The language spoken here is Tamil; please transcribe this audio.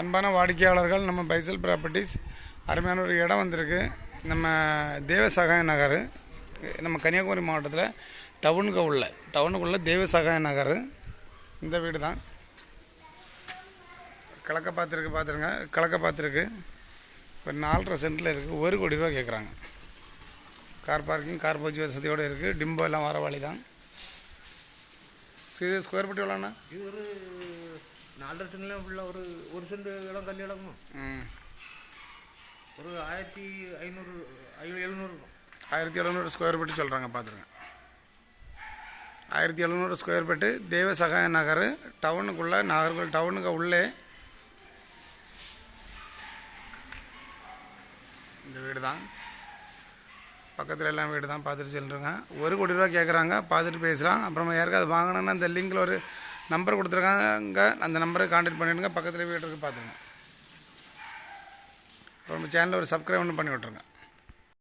அன்பான வாடிக்கையாளர்கள் நம்ம பைசல் ப்ராப்பர்ட்டிஸ். அருமையான ஒரு இடம் வந்திருக்கு. நம்ம தேவசகாய நகர். நம்ம கன்னியாகுமரி மாவட்டத்தில் டவுனுக்கு உள்ள டவுனுக்குள்ள தேவசகாய நகர். இந்த வீடு தான் கிழக்க பார்த்துருக்கு பார்த்துருங்க. கிழக்க பார்த்துருக்கு. ஒரு நாலரை சென்ட்டில் இருக்குது ஒரு கோடி ரூபா கேட்குறாங்க கார் பார்க்கிங் கார் போஜ் வசதியோடு இருக்குது டிம்போ எல்லாம் வர வழி தான் இது ஸ்கொயர் ஃபீட் எவ்வளோண்ணா நாலரை சென்ட்ல ஃபுல்லாக ஒரு ஒரு சென்ட் இடம் கல் இடமும் ம். ஒரு ஆயிரத்தி ஐநூறு எழுநூறு. ஆயிரத்தி எழுநூறு ஸ்கொயர் ஃபீட்டு சொல்கிறாங்க பார்த்துருங்க ஆயிரத்தி எழுநூறு ஸ்கொயர் ஃபீட்டு தேவசகாய நகர் டவுனுக்குள்ளே நாகர்கோவில் டவுனுக்கு உள்ளே. இந்த வீடு தான் பக்கத்தில் எல்லாம் வீடு தான் பார்த்துட்டு சொல்லுறேங்க ஒரு கோடி ரூபா கேட்குறாங்க பார்த்துட்டு பேசலாம் அப்புறமா யாருக்காவது வாங்கினோன்னா இந்த லிங்கில் ஒரு நம்பர் கொடுத்துருக்காங்க. அந்த நம்பரை காண்டாக்ட் பண்ணிவிடுங்க பக்கத்தில் வீட்டுக்கு இருக்குது பார்த்துங்க அப்புறம் சேனலில் ஒரு சப்ஸ்கிரைப் ஒன்று பண்ணி விட்ருங்க